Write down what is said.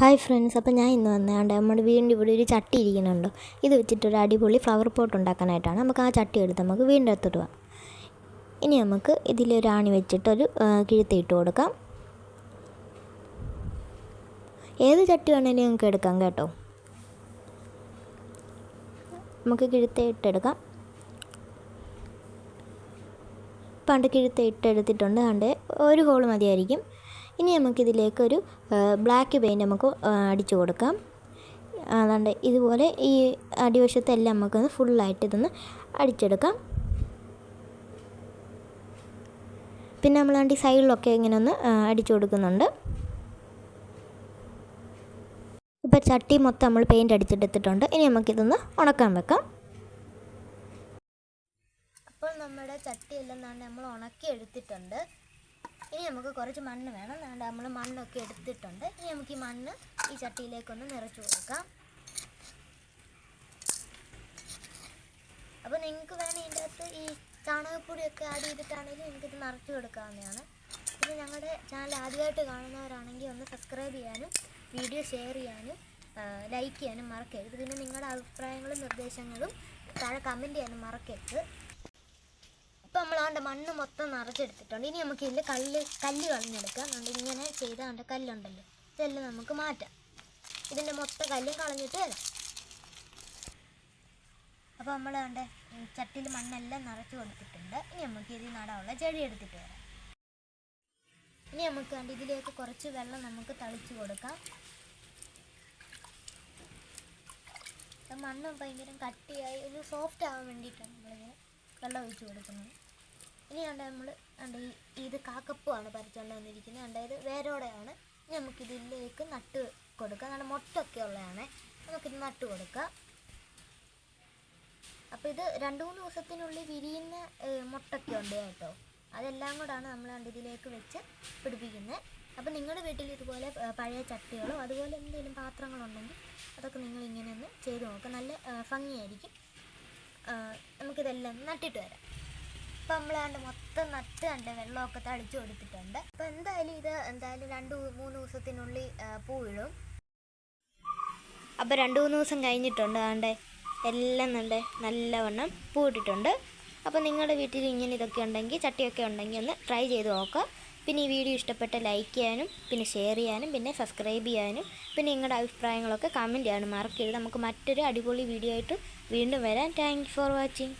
Hi friends അപ്പോൾ ഞാൻ ഇന്ന് വന്നാണ്ട് നമ്മുടെ വീടിന്റെ ഇവിടെ ഒരു ചട്ടി ഇരിക്കുന്നുണ്ടോ. ഇത് വെച്ചിട്ട് ഒരു അടിപൊളി ഫ്ലവർ പോട്ട് ഉണ്ടാക്കാനായിട്ടാണ്. നമുക്ക് ആ ചട്ടി എടുത്ത് നമുക്ക് വീണ്ടും അടുത്തോട്ട് പോകാം. ഇനി നമുക്ക് ഇതിലൊരു ആണി വെച്ചിട്ടൊരു കിഴുത്തി കിഴുത്ത് ഇട്ട് കൊടുക്കാം. ഏത് ചട്ടി വേണമെങ്കിലും നമുക്ക് എടുക്കാം കേട്ടോ. നമുക്ക് കിഴുത്തി ഇട്ടെടുക്കാം പണ്ട് കിഴുത്തി ഇട്ടെടുത്തിട്ടുണ്ട് അതുകൊണ്ട് ഒരു ഹോൾ മതിയായിരിക്കും. ഇനി നമുക്കിതിലേക്ക് ഒരു ബ്ലാക്ക് പെയിന്റ് നമുക്ക് അടിച്ചു കൊടുക്കാം. അതുകൊണ്ട് ഇതുപോലെ ഈ അടിവശത്തെല്ലാം നമുക്കൊന്ന് ഫുള്ളായിട്ട് ഇതൊന്ന് അടിച്ചെടുക്കാം. പിന്നെ നമ്മളാണ്ട് ഈ സൈഡിലൊക്കെ ഇങ്ങനെ ഒന്ന് അടിച്ചു കൊടുക്കുന്നുണ്ട്. ഇപ്പോൾ ചട്ടി മൊത്തം നമ്മൾ പെയിന്റ് അടിച്ചെടുത്തിട്ടുണ്ട്. ഇനി നമുക്കിതൊന്ന് ഉണക്കാൻ വെക്കാം. അപ്പോൾ നമ്മുടെ ചട്ടിയെല്ലാം നമ്മൾ ഉണക്കി എടുത്തിട്ടുണ്ട് ഇനി നമുക്ക് കുറച്ച് മണ്ണ് വേണം. അതുകൊണ്ട് നമ്മൾ മണ്ണൊക്കെ എടുത്തിട്ടുണ്ട്. ഇനി നമുക്ക് ഈ മണ്ണ് ഈ ചട്ടിയിലേക്കൊന്ന് നിറച്ച് കൊടുക്കാം. അപ്പോൾ നിങ്ങൾക്ക് വേണമെങ്കിൽ ഇതിന്റെ അകത്ത് ഈ ചാണകപ്പൊടിയൊക്കെ ആഡ് ചെയ്തിട്ടാണെങ്കിലും എനിക്കിത് നിറച്ച് കൊടുക്കാവുന്നതാണ്. പിന്നെ ഞങ്ങളുടെ ചാനൽ ആദ്യമായിട്ട് കാണുന്നവരാണെങ്കിൽ ഒന്ന് സബ്സ്ക്രൈബ് ചെയ്യാനും വീഡിയോ ഷെയർ ചെയ്യാനും ലൈക്ക് ചെയ്യാനും മറക്കരുത്. പിന്നെ നിങ്ങളുടെ അഭിപ്രായങ്ങളും നിർദ്ദേശങ്ങളും താഴെ കമന്റ് ചെയ്യാനും മറക്കരുത്. നമ്മൾ അവന്റെ മണ്ണ് മൊത്തം നിറച്ചെടുത്തിട്ടുണ്ട്. ഇനി നമുക്ക് ഇതിൽ കല്ല് കല്ല് കളഞ്ഞെടുക്കാം. അതുകൊണ്ട് ഇങ്ങനെ ചെയ്താണ്ട് കല്ലുണ്ടല്ലോ. ഇതെല്ലാം നമുക്ക് മാറ്റാം. ഇതിന്റെ മൊത്തം കല്ലും കളഞ്ഞിട്ട് വരാം. അപ്പോൾ നമ്മൾ അവന്റെ ചട്ടിയിൽ മണ്ണെല്ലാം നിറച്ച് കൊടുത്തിട്ടുണ്ട്. ഇനി നമുക്ക് ഇതിൽ നടാനുള്ള ചെടി എടുത്തിട്ട് വരാം. ഇനി നമുക്ക് കണ്ട് ഇതിലേക്ക് കുറച്ച് വെള്ളം നമുക്ക് തളിച്ച് കൊടുക്കാം. മണ്ണ് ഭയങ്കര കട്ടിയായി ഒരു സോഫ്റ്റ് ആവാൻ വേണ്ടിയിട്ടാണ് നമ്മളിങ്ങനെ വെള്ളം ഒഴിച്ച് കൊടുക്കുന്നത്. ഇനി കണ്ട നമ്മൾ കണ്ട ഇത് കാക്കപ്പുവാണ് പറിച്ചുകൊണ്ട് വന്നിരിക്കുന്നത് കണ്ട ഇത് വേരോടെയാണ്. നമുക്കിതിലേക്ക് നട്ട് കൊടുക്കുക നല്ല മൊട്ടൊക്കെ ഉള്ളതാണ്. നമുക്കിത് നട്ട് കൊടുക്കാം. അപ്പോൾ ഇത് രണ്ട് മൂന്ന് ദിവസത്തിനുള്ളിൽ വിരിയുന്ന മുട്ടൊക്കെ ഉണ്ട് കേട്ടോ. അതെല്ലാം കൂടാണ് നമ്മൾ കണ്ട ഇതിലേക്ക് വെച്ച് പിടിപ്പിക്കുന്നത് അപ്പോൾ നിങ്ങളുടെ വീട്ടിൽ ഇതുപോലെ പഴയ ചട്ടികളോ അതുപോലെ എന്തെങ്കിലും പാത്രങ്ങളുണ്ടെങ്കിൽ അതൊക്കെ നിങ്ങൾ ഇങ്ങനെ ഒന്ന് ചെയ്ത് നോക്കുക നല്ല ഭംഗിയായിരിക്കും. നമുക്കിതെല്ലാം നട്ടിട്ട് വരാം. അപ്പോൾ നമ്മൾ കണ്ട് മൊത്തം നട്ട് കണ്ട് വെള്ളമൊക്കെ തളിച്ചു കൊടുത്തിട്ടുണ്ട്. അപ്പോൾ എന്തായാലും ഇത് എന്തായാലും രണ്ട് മൂന്ന് ദിവസത്തിനുള്ളിൽ പൂവിടും പൂ ഇടും അപ്പോൾ രണ്ട് മൂന്ന് ദിവസം കഴിഞ്ഞിട്ടുണ്ട് കണ്ടേ എല്ലാം നല്ല നല്ലവണ്ണം പൂവിട്ടിട്ടുണ്ട്. അപ്പോൾ നിങ്ങളുടെ വീട്ടിൽ ഇങ്ങനെ ഇതൊക്കെ ഉണ്ടെങ്കിൽ ചട്ടിയൊക്കെ ഉണ്ടെങ്കിൽ ഒന്ന് ട്രൈ ചെയ്ത് നോക്കുക. പിന്നെ ഈ വീഡിയോ ഇഷ്ടപ്പെട്ട ലൈക്ക് ചെയ്യാനും പിന്നെ ഷെയർ ചെയ്യാനും പിന്നെ സബ്സ്ക്രൈബ് ചെയ്യാനും പിന്നെ നിങ്ങളുടെ അഭിപ്രായങ്ങളൊക്കെ കമന്റ് ചെയ്യാനും മറക്കരുത്. നമുക്ക് മറ്റൊരു അടിപൊളി വീഡിയോ ആയിട്ട് വീണ്ടും വരാം. Thank for watching.